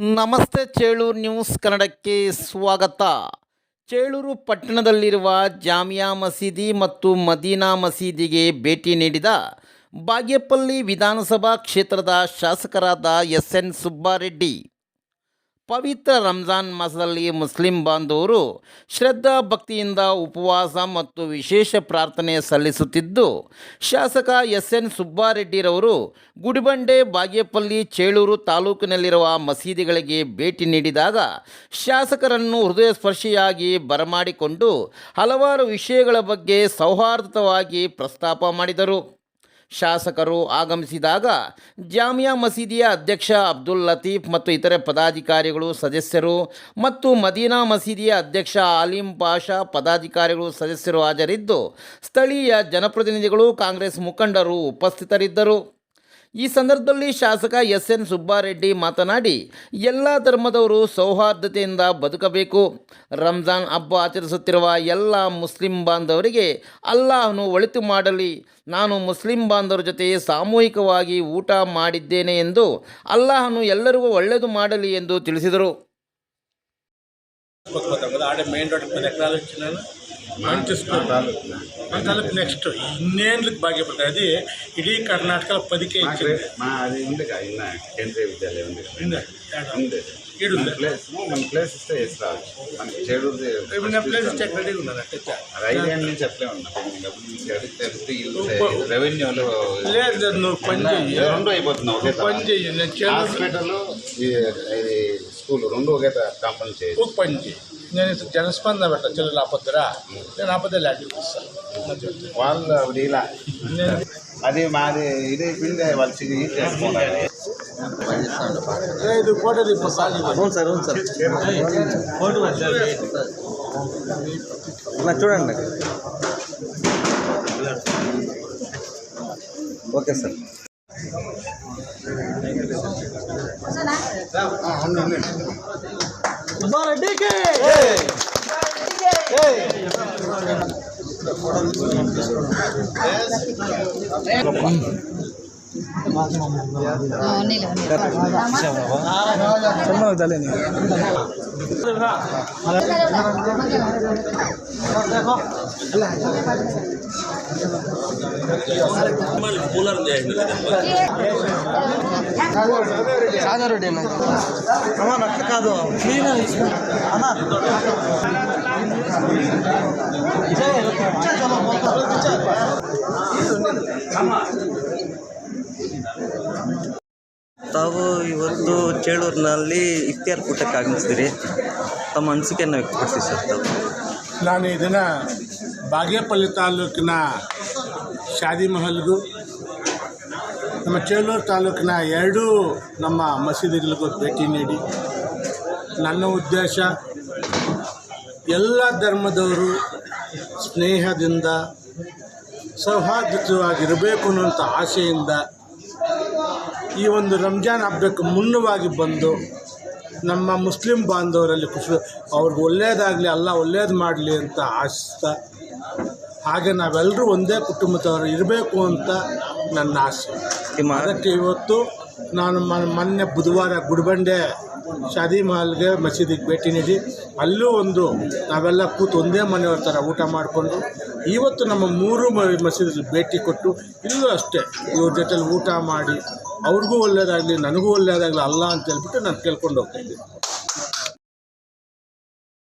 ನಮಸ್ತೆ ಚೇಳೂರು ನ್ಯೂಸ್ ಕನ್ನಡಕ್ಕೆ ಸ್ವಾಗತ. ಚೇಳೂರು ಪಟ್ಟಣದಲ್ಲಿರುವ ಜಾಮಿಯಾ ಮಸೀದಿ ಮತ್ತು ಮದೀನಾ ಮಸೀದಿಗೆ ಭೇಟಿ ನೀಡಿದ ಬಾಗೇಪಲ್ಲಿ ವಿಧಾನಸಭಾ ಕ್ಷೇತ್ರದ ಶಾಸಕರಾದ ಎಸ್ ಎನ್ ಸುಬ್ಬಾರೆಡ್ಡಿ. ಪವಿತ್ರ ರಂಜಾನ್ ಮಾಸದಲ್ಲಿ ಮುಸ್ಲಿಂ ಬಾಂಧವರು ಶ್ರದ್ಧಾ ಭಕ್ತಿಯಿಂದ ಉಪವಾಸ ಮತ್ತು ವಿಶೇಷ ಪ್ರಾರ್ಥನೆ ಸಲ್ಲಿಸುತ್ತಿದ್ದು, ಶಾಸಕ ಎಸ್ ಎನ್ ಸುಬ್ಬಾರೆಡ್ಡಿರವರು ಗುಡಿಬಂಡೆ, ಬಾಗೇಪಲ್ಲಿ, ಚೇಳೂರು ತಾಲೂಕಿನಲ್ಲಿರುವ ಮಸೀದಿಗಳಿಗೆ ಭೇಟಿ ನೀಡಿದಾಗ ಶಾಸಕರನ್ನು ಹೃದಯ ಸ್ಪರ್ಶಿಯಾಗಿ ಬರಮಾಡಿಕೊಂಡು ಹಲವಾರು ವಿಷಯಗಳ ಬಗ್ಗೆ ಸೌಹಾರ್ದವಾಗಿ ಪ್ರಸ್ತಾಪ ಮಾಡಿದರು. ಶಾಸಕರು ಆಗಮಿಸಿದಾಗ ಜಾಮಿಯಾ ಮಸೀದಿಯ ಅಧ್ಯಕ್ಷ ಅಬ್ದುಲ್ ಲತೀಫ್ ಮತ್ತು ಇತರೆ ಪದಾಧಿಕಾರಿಗಳು, ಸದಸ್ಯರು ಮತ್ತು ಮದೀನಾ ಮಸೀದಿಯ ಅಧ್ಯಕ್ಷ ಆಲಿಂ ಪಾಷಾ ಪದಾಧಿಕಾರಿಗಳು, ಸದಸ್ಯರು ಹಾಜರಿದ್ದು ಸ್ಥಳೀಯ ಜನಪ್ರತಿನಿಧಿಗಳು, ಕಾಂಗ್ರೆಸ್ ಮುಖಂಡರು ಉಪಸ್ಥಿತರಿದ್ದರು. ಈ ಸಂದರ್ಭದಲ್ಲಿ ಶಾಸಕ ಎಸ್ ಎನ್ ಸುಬ್ಬಾರೆಡ್ಡಿ ಮಾತನಾಡಿ, ಎಲ್ಲ ಧರ್ಮದವರು ಸೌಹಾರ್ದತೆಯಿಂದ ಬದುಕಬೇಕು. ರಂಜಾನ್ ಹಬ್ಬ ಆಚರಿಸುತ್ತಿರುವ ಎಲ್ಲ ಮುಸ್ಲಿಂ ಬಾಂಧವರಿಗೆ ಅಲ್ಲಾಹನು ಒಳಿತು ಮಾಡಲಿ. ನಾನು ಮುಸ್ಲಿಂ ಬಾಂಧವರ ಜೊತೆ ಸಾಮೂಹಿಕವಾಗಿ ಊಟ ಮಾಡಿದ್ದೇನೆ ಎಂದು ಅಲ್ಲಾಹನು ಎಲ್ಲರಿಗೂ ಒಳ್ಳೆಯದು ಮಾಡಲಿ ಎಂದು ತಿಳಿಸಿದರು. మంచి స్కూల్ మన తలపు నెక్స్ట్ ఇన్నేళ్ళకి భాగ్యపడుతుంది అది ఇడీ కర్ణాటకలో పదికే అది ఉంది కేంద్రీయ విద్యాలయం ఉంది ప్లేస్ మన ప్లేస్ ఇస్తే వేసి ప్లేస్ ఇస్తే రెడీ ఉన్నది అది ఐదేళ్ళ నుంచి అట్లే ఉన్నాం. అడిగితే రెవెన్యూలో లేదు నువ్వు పని రెండు అయిపోతున్నావు పని చెయ్యి. హాస్పిటల్ ఇది స్కూల్ రెండు ఒకే కాంపౌండ్ చేయాలి పని చేయి నేను ఇటు జనస్పందన పెట్ట చెల్లెలు ఆపొద్దురా నేను ఆపొద్దే ల్యాటివ్ ఇస్తాను వాళ్ళు అప్పుడు ఇలా అది మాది ఇది అయిపోయింది వాళ్ళు ఇది చేసుకోవాలి ఇది ఫోటో ఇప్పుడు సార్ అవును సార్ అవును సార్ అలా చూడండి ఓకే సార్ तुम्हारा डीके ಚೆನ್ನಾಗಿ ತಲೆ ನೀವು ಅಲ್ಲ ತಾವು ಇವತ್ತು ಚೇಳೂರಿನಲ್ಲಿ ಇಫ್ತಿಯಾರ್ ಕೂಟಕ್ಕೆ ಆಗಮಿಸಿದಿರಿ ತಮ್ಮ ಅನಿಸಿಕೆಯನ್ನು ವ್ಯಕ್ತಪಡಿಸಿ ಸರ್ ತಾವು. ನಾನು ಇದನ್ನು ಬಾಗೇಪಲ್ಲಿ ತಾಲೂಕಿನ ಶಾದಿ ಮಹಲ್ಗೂ ನಮ್ಮ ಚೇಳೂರು ತಾಲೂಕಿನ ಎರಡೂ ನಮ್ಮ ಮಸೀದಿಗಳಿಗೂ ಭೇಟಿ ನೀಡಿ ನನ್ನ ಉದ್ದೇಶ ಎಲ್ಲ ಧರ್ಮದವರು ಸ್ನೇಹದಿಂದ ಸೌಹಾರ್ದಯುತವಾಗಿರಬೇಕು ಅನ್ನುವಂಥ ಆಸೆಯಿಂದ ಈ ಒಂದು ರಂಜಾನ್ ಹಬ್ಬಕ್ಕೆ ಮುನ್ನವಾಗಿ ಬಂದು ನಮ್ಮ ಮುಸ್ಲಿಂ ಬಾಂಧವರಲ್ಲಿ ಖುಷಿ ಅವ್ರಿಗೆ ಒಳ್ಳೆಯದಾಗಲಿ ಅಲ್ಲ ಒಳ್ಳೇದು ಮಾಡಲಿ ಅಂತ ಆಶಿಸ್ತಾ ಹಾಗೆ ನಾವೆಲ್ಲರೂ ಒಂದೇ ಕುಟುಂಬದವರು ಇರಬೇಕು ಅಂತ ನನ್ನ ಆಸೆ. ಅದಕ್ಕೆ ಇವತ್ತು ನಾನು ಮೊನ್ನೆ ಬುಧವಾರ ಗುಡ್ಬಂಡೆ ಶಾದಿ ಮಹಲ್ಗೆ ಮಸೀದಿಗೆ ಭೇಟಿ ನೀಡಿ ಅಲ್ಲೂ ಒಂದು ನಾವೆಲ್ಲ ಕೂತು ಒಂದೇ ಮನೆಯವ್ರ ಥರ ಊಟ ಮಾಡಿಕೊಂಡು ಇವತ್ತು ನಮ್ಮ ಮೂರು ಮಸೀದಿಗೆ ಭೇಟಿ ಕೊಟ್ಟು ಇಲ್ಲೂ ಅಷ್ಟೇ ಇವ್ರ ಜೊತೆಲಿ ಊಟ ಮಾಡಿ ಅವ್ರಿಗೂ ಒಳ್ಳೆಯದಾಗಲಿ ನನಗೂ ಒಳ್ಳೆಯದಾಗಲಿ ಅಲ್ಲ ಅಂತ ಹೇಳ್ಬಿಟ್ಟು ನಾನು ಕೇಳ್ಕೊಂಡು ಹೋಗ್ತಾ ಇದ್ದೀನಿ.